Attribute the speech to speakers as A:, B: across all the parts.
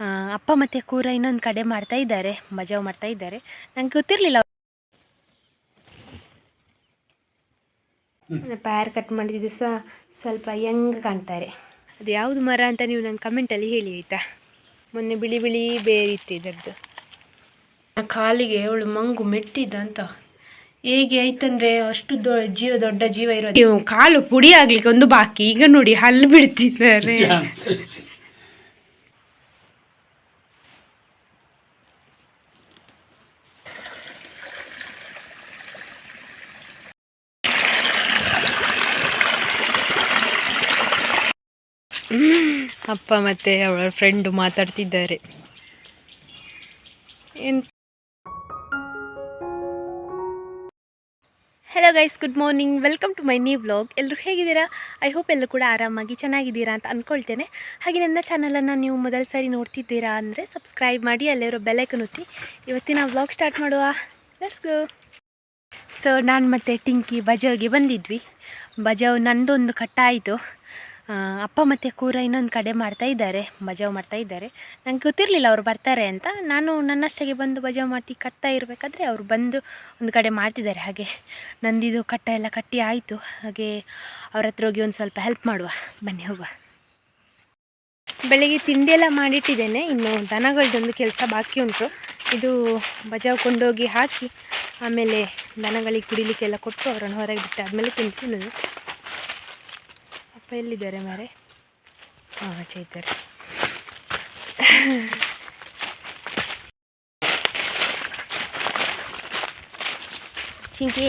A: ಆ, ಅಪ್ಪ ಮತ್ತು ಕೂರ ಇನ್ನೊಂದು ಕಡೆ ಮಾಡ್ತಾ ಇದ್ದಾರೆ ಮಜಾವ್ ಮಾಡ್ತಾ ಇದ್ದಾರೆ. ನಂಗೆ ಗೊತ್ತಿರಲಿಲ್ಲ ಪ್ಯಾರ್ ಕಟ್ ಮಾಡಿದ್ದು ಸಹ ಸ್ವಲ್ಪ ಯಂಗ್ ಕಾಣ್ತಾರೆ. ಅದು ಯಾವುದು ಮರ ಅಂತ ನೀವು ನಂಗೆ ಕಮೆಂಟಲ್ಲಿ ಹೇಳಿ ಆಯಿತಾ? ಮೊನ್ನೆ ಬಿಳಿ ಬಿಳಿ ಬೇರಿತ್ತು ಇದರದ್ದು. ಕಾಲಿಗೆ ಅವಳು ಮಂಗು ಮೆಟ್ಟಿದ್ದ ಅಂತ ಹೇಗೆ ಆಯ್ತಂದ್ರೆ ಅಷ್ಟು ದೊ ಜೀವ ದೊಡ್ಡ ಜೀವ ಇರೋದು. ನೀವು ಕಾಲು ಪುಡಿ ಆಗ್ಲಿಕ್ಕೆ ಒಂದು ಬಾಕಿ. ಈಗ ನೋಡಿ ಹಲ್ಲು ಬಿಡ್ತಿದ್ದಾರೆ. ಅಪ್ಪ ಮತ್ತೆ ಅವಳ ಫ್ರೆಂಡು ಮಾತಾಡ್ತಿದ್ದಾರೆ. Hello guys good morning welcome to my new vlog ಎಲ್ಲರೂ ಹೇಗಿದ್ದೀರಾ? ಐ ಹೋಪ್ ಎಲ್ಲರೂ ಕೂಡ ಆರಾಮಾಗಿ ಚೆನ್ನಾಗಿದ್ದೀರಾ ಅಂತ ಅಂದ್ಕೊಳ್ತೇನೆ ಹಾಗೆ ನನ್ನ ಚಾನಲನ್ನು ನೀವು ಮೊದಲ ಸಾರಿ ನೋಡ್ತಿದ್ದೀರಾ ಅಂದರೆ ಸಬ್ಸ್ಕ್ರೈಬ್ ಮಾಡಿ ಅಲ್ಲಿರೋ ಬೆಲ್ಲೈಕನ್ ಒತ್ತಿ. ಇವತ್ತಿನ ವ್ಲಾಗ್ ಸ್ಟಾರ್ಟ್ ಮಾಡುವ. ಲೆಟ್ಸ್ ಗೋ ಸೊ ನಾನು ಮತ್ತು ಟಿಂಕಿ ಬಜಾವ್ಗೆ ಬಂದಿದ್ವಿ. ಬಜಾವ್ ನಂದೊಂದು ಕಟ್ಟಾಯಿತು. ಅಪ್ಪ ಮತ್ತು ಕೂರ ಇನ್ನೊಂದು ಕಡೆ ಮಾಡ್ತಾ ಇದ್ದಾರೆ ಬಜಾವ್ ಮಾಡ್ತಾ ಇದ್ದಾರೆ. ನಂಗೆ ಗೊತ್ತಿರಲಿಲ್ಲ ಅವ್ರು ಬರ್ತಾರೆ ಅಂತ. ನಾನು ನನ್ನಷ್ಟಾಗೆ ಬಂದು ಬಜಾವ್ ಮಾಡ್ತಿ ಕಟ್ತಾ ಇರಬೇಕಾದ್ರೆ ಅವರು ಬಂದು ಒಂದು ಕಡೆ ಮಾಡ್ತಿದ್ದಾರೆ. ಹಾಗೆ ನಂದಿದು ಕಟ್ಟ ಎಲ್ಲ ಕಟ್ಟಿ ಆಯಿತು. ಹಾಗೆ ಅವ್ರ ಹತ್ರ ಹೋಗಿ ಒಂದು ಸ್ವಲ್ಪ ಹೆಲ್ಪ್ ಮಾಡುವ. ಬನ್ನಿ ಹೋಗುವ. ಬೆಳಿಗ್ಗೆ ತಿಂಡಿ ಎಲ್ಲ ಮಾಡಿಟ್ಟಿದ್ದೇನೆ. ಇನ್ನು ದನಗಳದೊಂದು ಕೆಲಸ ಬಾಕಿ ಉಂಟು. ಇದು ಬಜಾವ್ ಕೊಂಡೋಗಿ ಹಾಕಿ ಆಮೇಲೆ ದನಗಳಿಗೆ ಕುಡಿಲಿಕ್ಕೆಲ್ಲ ಕೊಟ್ಟು ಅವರನ್ನು ಹೊರಗೆ ಬಿಟ್ಟು ಆದಮೇಲೆ ತಿಂದು ತಿನ್ನೋದು ಅಪ್ಪ ಎಲ್ಲಿದ್ದಾರೆ ಮಾರೆ? ಹಾಂ ಆಚೆ ಇದ್ದಾರೆ ಚಿಂಕಿ,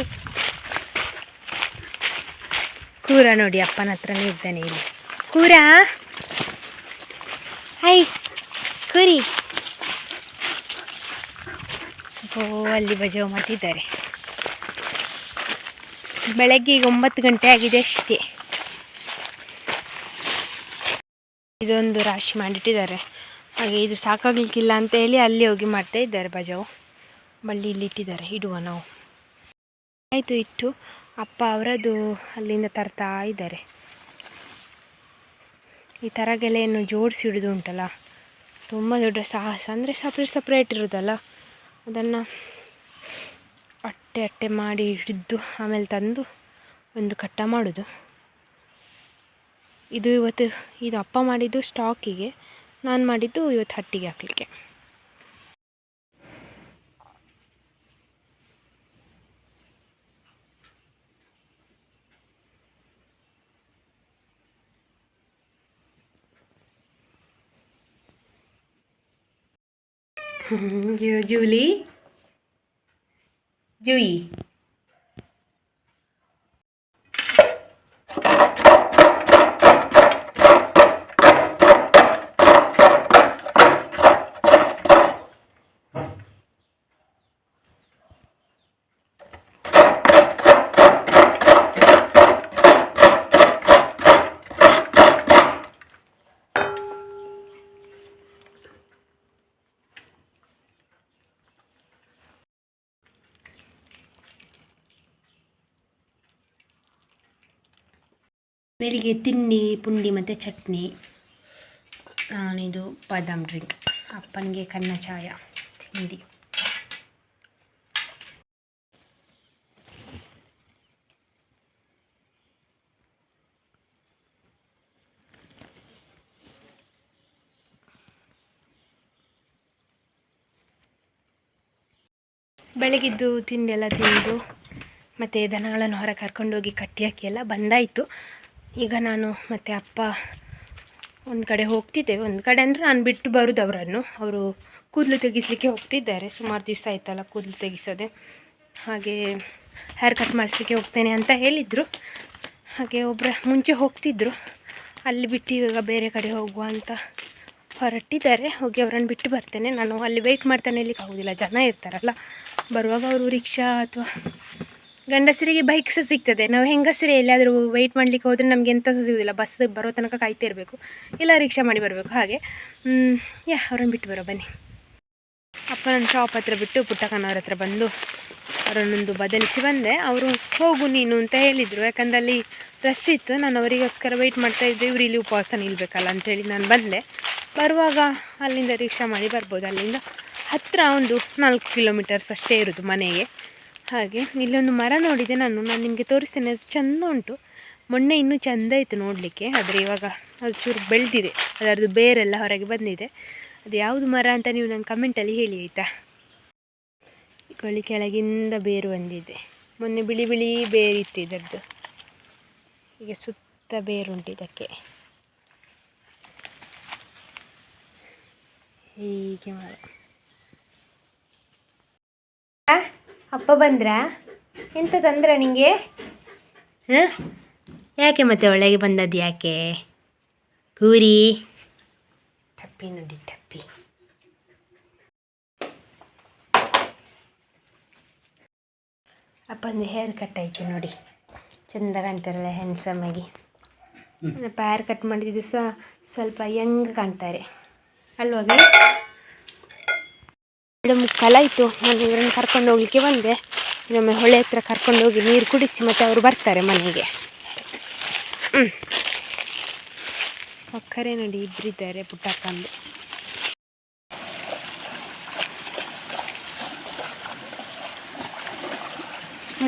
A: ಕೂರ ನೋಡಿ, ಅಪ್ಪನ ಹತ್ರನೇ ಇದ್ದಾನೆ ಇಲ್ಲಿ. ಕೂರ? ಹೈ, ಕೂರಿ. ಓ, ಅಲ್ಲಿ ಬಜಾವ್ ಮಾಡ್ತಿದ್ದಾರೆ ಬೆಳಗ್ಗೆ ಈಗ ಒಂಬತ್ತು ಗಂಟೆ ಆಗಿದೆ ಅಷ್ಟೇ. ಇದೊಂದು ರಾಶಿ ಮಾಡಿಟ್ಟಿದ್ದಾರೆ. ಹಾಗೆ ಇದು ಸಾಕಾಗ್ಲಿಕ್ಕಿಲ್ಲ ಅಂತ ಹೇಳಿ ಅಲ್ಲಿ ಹೋಗಿ ಮಾಡ್ತಾ ಇದ್ದಾರೆ ಬಜಾವು ಬಳ್ಳಿ ಇಲ್ಲಿ ಇಟ್ಟಿದ್ದಾರೆ, ಇಡುವ ನಾವು. ಆಯಿತು, ಇಟ್ಟು ಅಪ್ಪ ಅವರದ್ದು ಅಲ್ಲಿಂದ ತರ್ತಾ ಇದ್ದಾರೆ. ಈ ತರಗೆಲೆಯನ್ನು ಜೋಡಿಸಿ ಹಿಡಿದು ಉಂಟಲ್ಲ? ತುಂಬ ದೊಡ್ಡ ಸಾಹಸ. ಅಂದರೆ ಸಪ್ರೇಟ್ ಸಪ್ರೇಟ್ ಇರೋದಲ್ಲ? ಅದನ್ನು ಅಟ್ಟೆ ಅಟ್ಟೆ ಮಾಡಿ ಹಿಡಿದು ಆಮೇಲೆ ತಂದು ಒಂದು ಕಟ್ಟ ಮಾಡೋದು. ಇದು ಇವತ್ತು ಇದು ಅಪ್ಪ ಮಾಡಿದ್ದು ಸ್ಟಾಕಿಗೆ. ನಾನು ಮಾಡಿದ್ದು ಇವತ್ತು ಹಟ್ಟಿಗೆ ಹಾಕಲಿಕ್ಕೆ. ಜೂಲಿ? ಜೂಯಿ? ಬೆಳಿಗ್ಗೆ ತಿಂಡಿ ಪುಂಡಿ ಮತ್ತು ಚಟ್ನಿ. ಇದು ಬಾದಾಮ್ ಡ್ರಿಂಕ್ ಅಪ್ಪನಿಗೆ ಕನ್ನ ಚಾಯ, ತಿಂಡಿ. ಬೆಳಗಿದ್ದು ತಿಂಡಿ ಎಲ್ಲ ತಿಂದು, ಮತ್ತು ದನಗಳನ್ನು ಹೊರ ಕರ್ಕೊಂಡೋಗಿ ಕಟ್ಟಿ ಹಾಕಿ ಎಲ್ಲ ಬಂದಾಯಿತು. ಈಗ ನಾನು ಮತ್ತು ಅಪ್ಪ ಒಂದು ಕಡೆ ಹೋಗ್ತಿದ್ದೇವೆ. ಒಂದು ಕಡೆ ಅಂದರೆ ನಾನು ಬಿಟ್ಟು ಬರೋದು ಅವರನ್ನು ಅವರು ಕೂದಲು ತೆಗಿಸಲಿಕ್ಕೆ ಹೋಗ್ತಿದ್ದಾರೆ. ಸುಮಾರು ದಿವಸ ಆಯ್ತಲ್ಲ ಕೂದಲು ತೆಗಿಸೋದೆ. ಹಾಗೆ ಹೇರ್ ಕಟ್ ಮಾಡಿಸ್ಲಿಕ್ಕೆ ಹೋಗ್ತೇನೆ ಅಂತ ಹೇಳಿದರು. ಹಾಗೆ ಒಬ್ಬರ ಮುಂಚೆ ಹೋಗ್ತಿದ್ದರು ಅಲ್ಲಿ ಬಿಟ್ಟು ಇವಾಗ ಬೇರೆ ಕಡೆ ಹೋಗುವ ಅಂತ ಹೊರಟಿದ್ದಾರೆ. ಹೋಗಿ ಅವರನ್ನು ಬಿಟ್ಟು ಬರ್ತೇನೆ. ನಾನು ಅಲ್ಲಿ ವೆಯ್ಟ್ ಮಾಡ್ತಾನೆ ಹೇಳಿಕ್ಕೆ ಆಗೋದಿಲ್ಲ. ಜನ ಇರ್ತಾರಲ್ಲ. ಬರುವಾಗ ಅವರು ರಿಕ್ಷಾ ಅಥವಾ ಗಂಡಸರಿಗೆ ಬೈಕ್ ಸಹ ಸಿಗ್ತದೆ. ನಾವು ಹೆಂಗಸರೇ ಎಲ್ಲಾದರೂ ವೆಯ್ಟ್ ಮಾಡಲಿಕ್ಕೆ ಹೋದರೆ ನಮಗೆ ಎಂಥ ಸಹ ಸಿಗೋದಿಲ್ಲ. ಬಸ್ ಬರೋ ತನಕ ಕಾಯ್ತಾ ಇರಬೇಕು. ಇಲ್ಲ ರಿಕ್ಷಾ ಮಾಡಿ ಬರಬೇಕು. ಹಾಗೆ. ಯಾ, ಅವ್ರನ್ನ ಬಿಟ್ಟು ಬರೋ, ಬನ್ನಿ. ಅಪ್ಪ ನನ್ನ ಶಾಪ್ ಹತ್ರ ಬಿಟ್ಟು ಪುಟ್ಟಕ್ಕನವ್ರ ಹತ್ರ ಬಂದು ಅವರನ್ನೊಂದು ಬದಲಿಸಿ ಬಂದೆ. ಅವರು ಹೋಗು ನೀನು ಅಂತ ಹೇಳಿದರು. ಯಾಕಂದರೆ ಅಲ್ಲಿ ರಶ್ ಇತ್ತು. ನಾನು ಅವರಿಗೋಸ್ಕರ ವೆಯ್ಟ್ ಮಾಡ್ತಾ ಇದ್ದೆ. ಇವರು ಇಲ್ಲಿ ಉಪವಾಸ ನಿಲ್ಬೇಕಲ್ಲ ಅಂಥೇಳಿ ನಾನು ಬಂದೆ. ಬರುವಾಗ ಅಲ್ಲಿಂದ ರಿಕ್ಷಾ ಮಾಡಿ ಬರ್ಬೋದು. ಅಲ್ಲಿಂದ ಹತ್ತಿರ ಒಂದು ನಾಲ್ಕು ಕಿಲೋಮೀಟರ್ಸ್ ಅಷ್ಟೇ ಇರೋದು ಮನೆಗೆ. ಹಾಗೆ ಇಲ್ಲೊಂದು ಮರ ನೋಡಿದೆ ನಾನು ನಾನು ನಿಮಗೆ ತೋರಿಸ್ತೇನೆ, ಅದು ಚೆಂದ ಉಂಟು. ಮೊನ್ನೆ ಇನ್ನೂ ಚೆಂದ ಇತ್ತು ನೋಡಲಿಕ್ಕೆ, ಆದರೆ ಇವಾಗ ಅದು ಚೂರು ಬೆಳೆದಿದೆ, ಅದರದ್ದು ಬೇರೆಲ್ಲ ಹೊರಗೆ ಬಂದಿದೆ. ಅದು ಯಾವುದು ಮರ ಅಂತ ನೀವು ನನ್ನ ಕಮೆಂಟಲ್ಲಿ ಹೇಳಿ, ಆಯಿತಾ? ಕೊಳ್ಳಿ ಕೆಳಗಿಂದ ಬೇರು ಬಂದಿದೆ. ಮೊನ್ನೆ ಬಿಳಿ ಬಿಳಿ ಬೇರಿತ್ತು ಇದರದ್ದು. ಈಗ ಸುತ್ತ ಬೇರುಂಟು ಇದಕ್ಕೆ. ಹೀಗೆ ಮರ ಅಪ್ಪ ಬಂದ್ರಾ? ಎಂತ ತಂದ್ರ ನಿಂಗೆ? ಹಾಂ? ಯಾಕೆ ಮತ್ತೆ ಒಳಗೆ ಬಂದದ್ದು ಯಾಕೆ? ಕೂರಿ ಟಪ್ಪಿ ನೋಡಿ ಟಪ್ಪಿ ಅಪ್ಪಂದು ಹೇರ್ ಕಟ್ ಆಯ್ತು ನೋಡಿ. ಚಂದ ಕಾಣ್ತಾರಲ್ಲ ಹ್ಯಾಂಡ್ಸಮ್ ಆಗಿ. ಅಪ್ಪ ಹೇರ್ ಕಟ್ ಮಾಡಿದ್ದು ಸಹ ಸ್ವಲ್ಪ ಯಂಗ್ ಕಾಣ್ತಾರೆ. ಅಲ್ವಾ ಎರಡು ಮುಕ್ಕಾಲಾಯಿತು ನಾನು ಇವರನ್ನು ಕರ್ಕೊಂಡು ಹೋಗ್ಲಿಕ್ಕೆ ಬಂದೆ. ಇನ್ನೊಮ್ಮೆ ಹೊಳೆ ಹತ್ರ ಕರ್ಕೊಂಡು ಹೋಗಿ ನೀರು ಕುಡಿಸಿ ಮತ್ತೆ ಅವರು ಬರ್ತಾರೆ ಮನೆಗೆ. ಹ್ಞೂ ಅಕ್ಕರೆ ನೋಡಿ ಇಬ್ಬರಿದ್ದಾರೆ ಪುಟ್ಟಕ್ಕಂದು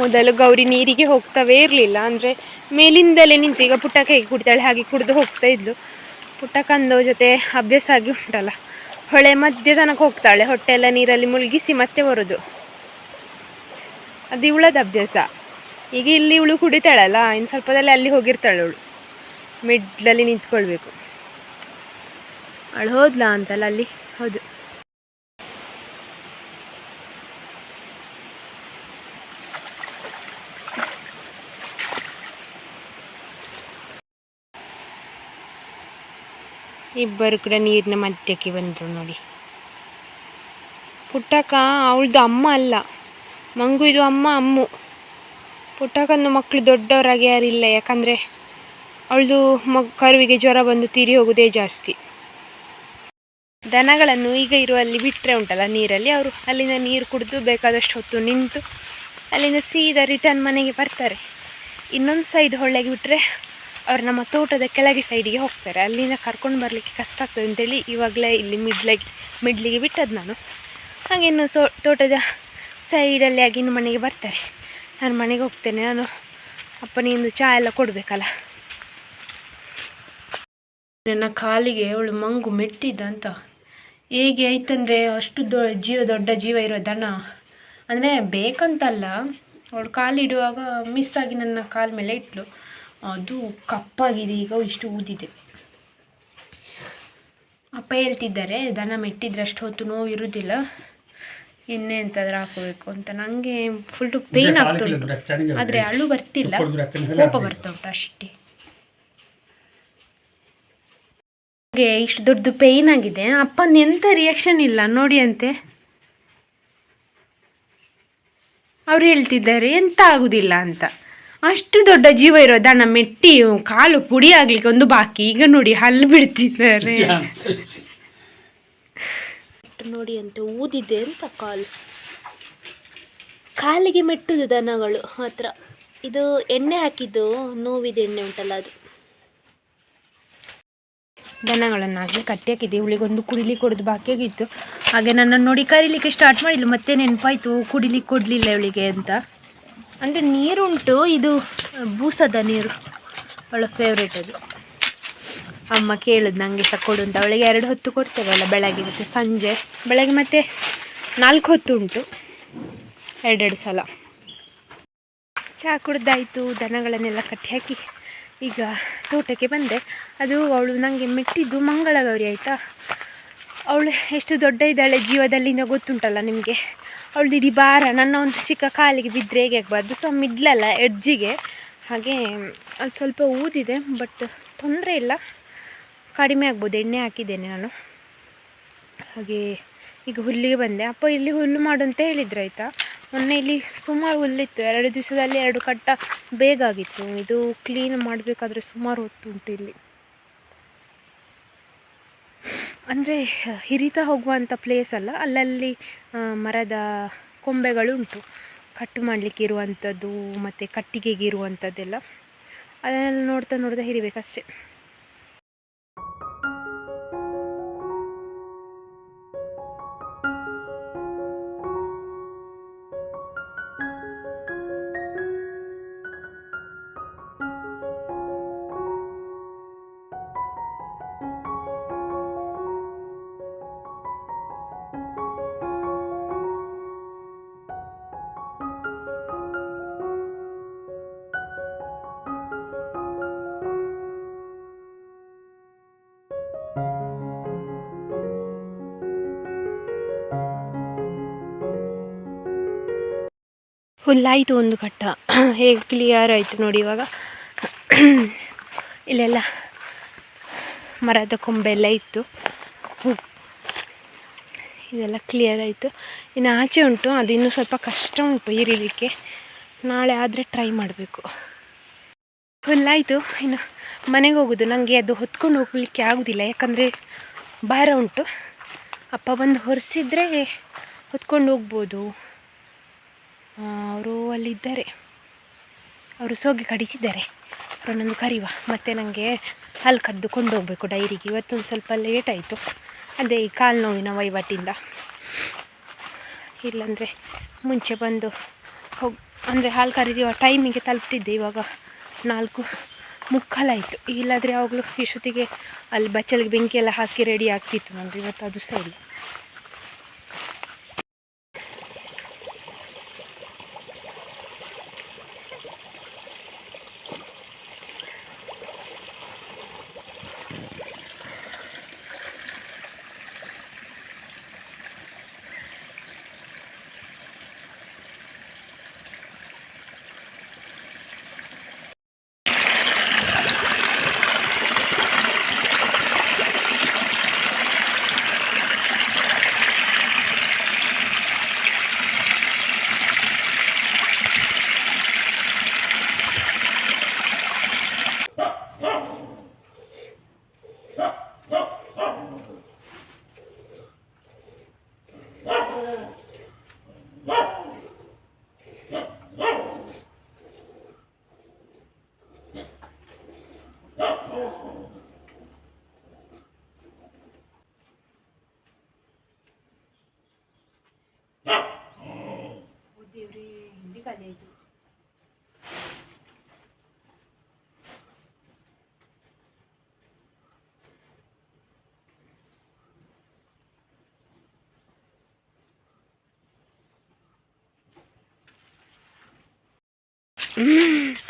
A: ಮೊದಲು ಗೌರಿ ನೀರಿಗೆ ಹೋಗ್ತಾವೇ ಇರಲಿಲ್ಲ. ಅಂದರೆ ಮೇಲಿಂದಲೇ ನಿಂತು ಈಗ ಪುಟ್ಟಕ್ಕ ಹೇಗೆ ಕುಡಿತಾಳೆ ಹಾಗೆ ಕುಡಿದು ಹೋಗ್ತಾ ಇದ್ಲು. ಪುಟ್ಟಕ್ಕಂದು ಜೊತೆ ಅಭ್ಯಾಸ ಆಗಿ ಉಂಟಲ್ಲ. ಹೊಳೆ ಮಧ್ಯ ತನಕ ಹೋಗ್ತಾಳೆ. ಹೊಟ್ಟೆ ಎಲ್ಲ ನೀರಲ್ಲಿ ಮುಳುಗಿಸಿ ಮತ್ತೆ ಬರೋದು. ಅದು ಇವಳದ ಅಭ್ಯಾಸ. ಈಗ ಇಲ್ಲಿ ಇವಳು ಕುಡಿತಾಳಲ್ಲ, ಇನ್ನು ಸ್ವಲ್ಪದಲ್ಲಿ ಅಲ್ಲಿ ಹೋಗಿರ್ತಾಳೆ ಅವಳು. ಮಿಡ್ಲಲ್ಲಿ ನಿಂತ್ಕೊಳ್ಬೇಕು. ಅವಳು ಹೋದ್ಲಾ ಅಂತಲ್ಲ ಅಲ್ಲಿ? ಹೌದು. ಇಬ್ಬರು ಕೂಡ ನೀರಿನ ಮಧ್ಯಕ್ಕೆ ಬಂದರು ನೋಡಿ. ಪುಟ್ಟಕ್ಕ ಅವಳದು ಅಮ್ಮ ಅಲ್ಲ ಮಂಗು ಇದು ಅಮ್ಮ ಅಮ್ಮು. ಪುಟ್ಟಕ್ಕನ ಮಕ್ಕಳು ದೊಡ್ಡವರಾಗಿ ಯಾರಿಲ್ಲ ಯಾಕಂದರೆ ಅವಳದು ಮಗ್, ಕರುವಿಗೆ ಜ್ವರ ಬಂದು ತೀರಿ ಹೋಗೋದೇ ಜಾಸ್ತಿ. ದನಗಳನ್ನು ಈಗ ಇರುವಲ್ಲಿ ಬಿಟ್ಟರೆ ಉಂಟಲ್ಲ ನೀರಲ್ಲಿ, ಅವರು ಅಲ್ಲಿಂದ ನೀರು ಕುಡಿದು ಬೇಕಾದಷ್ಟು ಹೊತ್ತು ನಿಂತು ಅಲ್ಲಿಂದ ಸೀದಾ ರಿಟರ್ನ್ ಮನೆಗೆ ಬರ್ತಾರೆ. ಇನ್ನೊಂದು ಸೈಡ್ ಹೊಳ್ಳೆಗೆ ಬಿಟ್ಟರೆ ಅವ್ರು ನಮ್ಮ ತೋಟದ ಕೆಳಗೆ ಸೈಡಿಗೆ ಹೋಗ್ತಾರೆ. ಅಲ್ಲಿಂದ ಕರ್ಕೊಂಡು ಬರಲಿಕ್ಕೆ ಕಷ್ಟ ಆಗ್ತದೆ ಅಂತೇಳಿ ಇವಾಗಲೇ ಇಲ್ಲಿ ಮಿಡ್ಲಾಗಿ ಮಿಡ್ಲಿಗೆ ಬಿಟ್ಟದ್ದು ನಾನು. ಹಾಗೆ ಇನ್ನು ಸೋ, ತೋಟದ ಸೈಡಲ್ಲಿ ಆಗಿ ಇನ್ನು ಮನೆಗೆ ಬರ್ತಾರೆ. ನಾನು ಮನೆಗೆ ಹೋಗ್ತೇನೆ. ನಾನು ಅಪ್ಪನಿಂದು ಚಹಾ ಎಲ್ಲ ಕೊಡಬೇಕಲ್ಲ. ನನ್ನ ಕಾಲಿಗೆ ಅವಳು ಮಂಗು ಮೆಟ್ಟಿದ್ದ ಅಂತ ಹೇಗೆ ಆಯ್ತಂದರೆ ಅಷ್ಟು ದೊ, ಜೀವ, ದೊಡ್ಡ ಜೀವ ಇರೋ ದನ ಅಂದರೆ ಬೇಕಂತಲ್ಲ. ಅವಳು ಕಾಲಿಡುವಾಗ ಮಿಸ್ ಆಗಿ ನನ್ನ ಕಾಲ ಮೇಲೆ ಇಟ್ಲು. ಅದು ಕಪ್ಪಾಗಿದೆ. ಈಗ ಇಷ್ಟು ಊದಿದೆ. ಅಪ್ಪ ಹೇಳ್ತಿದ್ದಾರೆ ದನ ಮೆಟ್ಟಿದ್ರೆ ಅಷ್ಟು ಹೊತ್ತು ನೋವು ಇರುವುದಿಲ್ಲ ಎಣ್ಣೆ ಎಂತಾದ್ರೂ ಹಾಕೋಬೇಕು ಅಂತ. ನನಗೆ ಫುಲ್ಲು ಪೇನ್ ಆಗ್ತಾ ಉಂಟು. ಆದರೆ ಅಳು ಬರ್ತಿಲ್ಲ. ಕೋಪ ಬರ್ತಾ ಉಂಟು ಅಷ್ಟೇ. ಇಷ್ಟು ದೊಡ್ಡ ಪೇಯ್ನ್ ಆಗಿದೆ. ಅಪ್ಪನ ಎಂಥ ರಿಯಾಕ್ಷನ್ ಇಲ್ಲ. ನೋಡಿ ಅಂತೆ. ಅವ್ರು ಹೇಳ್ತಿದ್ದಾರೆ ಎಂತ ಆಗುದಿಲ್ಲ ಅಂತ. ಅಷ್ಟು ದೊಡ್ಡ ಜೀವ ಇರೋ ದನ ಮೆಟ್ಟಿ ಕಾಲು ಪುಡಿ ಆಗ್ಲಿಕ್ಕೆ ಒಂದು ಬಾಕಿ. ಈಗ ನೋಡಿ ಹಲ್ಲು ಬಿಡ್ತಿದ್ದಾರೆ. ನೋಡಿ ಅಂತ ಊದಿದೆ ಅಂತ ಕಾಲು. ಕಾಲಿಗೆ ಮೆಟ್ಟುದು ದನಗಳು ಹತ್ರ ಇದು ಎಣ್ಣೆ ಹಾಕಿದ್ದು ನೋವಿದ ಎಣ್ಣೆ ಉಂಟಲ್ಲ ಅದು. ದನಗಳನ್ನಾಗಲಿ ಕಟ್ಟಿ ಹಾಕಿದ್ದೆ ಇವಳಿಗೊಂದು ಕುಡಿಲಿ ಕೊಡೋದು ಬಾಕಿ ಆಗಿತ್ತು. ಹಾಗೆ ನನ್ನನ್ನು ನೋಡಿ ಕರೀಲಿಕ್ಕೆ ಸ್ಟಾರ್ಟ್ ಮಾಡಿಲ್ಲ ಮತ್ತೆ ನೆನಪಾಯ್ತು ಕುಡಿಲಿಕ್ಕೆ ಕೊಡಲಿಲ್ಲ ಇವಳಿಗೆ ಅಂತ. ಅಂದರೆ ನೀರುಂಟು, ಇದು ಬೂಸದ ನೀರು. ಅವಳ ಫೇವ್ರೇಟ್ ಅದು. ಅಮ್ಮ ಕೇಳಿದ್ ನನಗೆ ಸಹ ಕೊಡು ಅಂತ. ಅವಳಿಗೆ ಎರಡು ಹೊತ್ತು ಕೊಡ್ತೇವಲ್ಲ ಬೆಳಗ್ಗೆ ಮತ್ತು ಸಂಜೆ. ಬೆಳಗ್ಗೆ ಮತ್ತೆ ನಾಲ್ಕು ಹೊತ್ತು ಉಂಟು. ಎರಡೆರಡು ಸಲ. ಚಹಾ ಕುಡ್ದಾಯಿತು. ದನಗಳನ್ನೆಲ್ಲ ಕಟ್ಟಿ ಹಾಕಿ ಈಗ ತೋಟಕ್ಕೆ ಬಂದೆ. ಅದು ಅವಳು ನನಗೆ ಮೆಟ್ಟಿದ್ದು ಮಂಗಳಗೌರಿ ಆಯಿತಾ? ಅವಳು ಎಷ್ಟು ದೊಡ್ಡ ಇದ್ದಾಳೆ ಜೀವದಲ್ಲಿಂದ ಗೊತ್ತುಂಟಲ್ಲ ನಿಮಗೆ? ಅವಳು ಇಡೀ ಭಾರ ನನ್ನ ಒಂದು ಚಿಕ್ಕ ಕಾಲಿಗೆ ಬಿದ್ದರೆ ಹೇಗೆ ಆಗಬಾರ್ದು? ಸೊ ಮಿಡ್ಲಲ್ಲ ಎಡ್ಜಿಗೆ ಹಾಗೆ ಅದು ಸ್ವಲ್ಪ ಊದಿದೆ ಬಟ್ ತೊಂದರೆ ಇಲ್ಲ. ಕಡಿಮೆ ಆಗ್ಬೋದು, ಎಣ್ಣೆ ಹಾಕಿದ್ದೇನೆ ನಾನು. ಹಾಗೆ, ಈಗ ಹುಲ್ಲಿಗೆ ಬಂದೆ. ಅಪ್ಪ, ಇಲ್ಲಿ ಹುಲ್ಲು ಮಾಡು ಅಂತ ಹೇಳಿದ್ರು, ಆಯಿತಾ? ಮೊನ್ನೆ ಇಲ್ಲಿ ಸುಮಾರು ಹುಲ್ಲಿತ್ತು. ಎರಡು ದಿವಸದಲ್ಲಿ ಎರಡು ಕಟ್ಟ ಬೇಗ ಆಗಿತ್ತು ಇದು ಕ್ಲೀನ್ ಮಾಡಬೇಕಾದ್ರೆ ಸುಮಾರು ಹೊತ್ತು ಉಂಟು ಇಲ್ಲಿ. ಅಂದರೆ, ಹಿರಿತಾ ಹೋಗುವಂಥ ಪ್ಲೇಸ್ ಅಲ್ಲ. ಅಲ್ಲಲ್ಲಿ ಮರದ ಕೊಂಬೆಗಳುಂಟು. ಕಟ್ ಮಾಡಲಿಕ್ಕೆ ಇರುವಂಥದ್ದು, ಮತ್ತು ಕಟ್ಟಿಗೆಗೆ ಇರುವಂಥದ್ದೆಲ್ಲ. ಅದನ್ನೆಲ್ಲ ನೋಡ್ತಾ ನೋಡ್ತಾ ಹಿರಿಬೇಕಷ್ಟೆ. ಹುಲ್ಲಾಯಿತು ಒಂದು ಕಟ್ಟ ಹೇಗೆ ಕ್ಲಿಯರ್ ಆಯಿತು ನೋಡಿ ಇವಾಗ. ಇಲ್ಲೆಲ್ಲ ಮರದ ಕೊಂಬೆಲ್ಲ ಇತ್ತು. ಇದೆಲ್ಲ ಕ್ಲಿಯರ್ ಆಯಿತು. ಇನ್ನು ಆಚೆ ಉಂಟು, ಅದು ಇನ್ನೂ ಸ್ವಲ್ಪ ಕಷ್ಟ ಉಂಟು ಇರಲಿಕ್ಕೆ ನಾಳೆ ಆದರೆ ಟ್ರೈ ಮಾಡಬೇಕು. ಹುಲ್ಲಾಯಿತು, ಇನ್ನು ಮನೆಗೆ ಹೋಗೋದು. ನನಗೆ ಅದು ಹೊತ್ಕೊಂಡು ಹೋಗಲಿಕ್ಕೆ ಆಗೋದಿಲ್ಲ, ಯಾಕಂದರೆ ಭಾರ ಉಂಟು. ಅಪ್ಪ ಬಂದು ಹೊರಿಸಿದ್ರೆ ಹೊತ್ಕೊಂಡು ಹೋಗ್ಬೋದು. ಅವರು ಅಲ್ಲಿದ್ದಾರೆ. ಅವರು ಸೋಗಿ ಕಡಿಸಿದ್ದಾರೆ ಅವರನ್ನೊಂದು ಕರಿವ. ಮತ್ತು ನನಗೆ ಹಾಲು ಕದ್ದು ಕೊಂಡೋಗಬೇಕು ಡೈರಿಗೆ. ಇವತ್ತೊಂದು ಸ್ವಲ್ಪ ಲೇಟ್ ಆಯಿತು. ಅದೇ ಈ ಕಾಲು ನೋವಿನ ವಹಿವಾಟಿಂದ ಇಲ್ಲಾಂದರೆ ಮುಂಚೆ ಬಂದು ಹೋಗಿ, ಅಂದರೆ ಹಾಲು ಕರೆಯುವ ಟೈಮಿಗೆ ತಲುಪ್ತಿದ್ದೆ. ಇವಾಗ ನಾಲ್ಕು ಮುಕ್ಕಾಲಾಯಿತು ಇಲ್ಲಾದರೆ ಯಾವಾಗಲೂ ಇಷ್ಟೊತ್ತಿಗೆ ಅಲ್ಲಿ ಬಚ್ಚಲಿಗೆ ಬೆಂಕಿ ಎಲ್ಲ ಹಾಕಿ ರೆಡಿ ಆಗ್ತಿತ್ತು ನನಗೆ ಇವತ್ತು ಅದು ಸಹ ಇಲ್ಲ. ಖಾಲಿ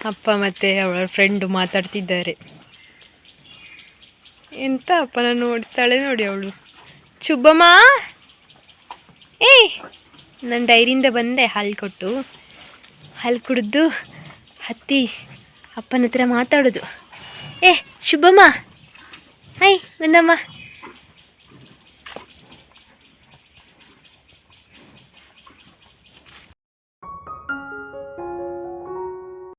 A: ಅಪ್ಪ ಮತ್ತೆ ಅವಳ ಫ್ರೆಂಡು ಮಾತಾಡ್ತಿದ್ದಾರೆ. ಎಂತ ಅಪ್ಪನ ನೋಡ್ತಾಳೆ ನೋಡಿ ಅವಳು. ಶುಭಮ್ಮ ಏಯ್ ನನ್ನ ಡೈರಿಯಿಂದ ಬಂದೆ, ಹಾಲು ಕೊಟ್ಟು. ಹಾಲು ಕುಡಿದು ಹತ್ತಿ ಅಪ್ಪನ ಹತ್ರ ಮಾತಾಡೋದು. ಏ ಶುಭಮ್ಮ. ಹಾಯ್ ಬಂದಮ್ಮ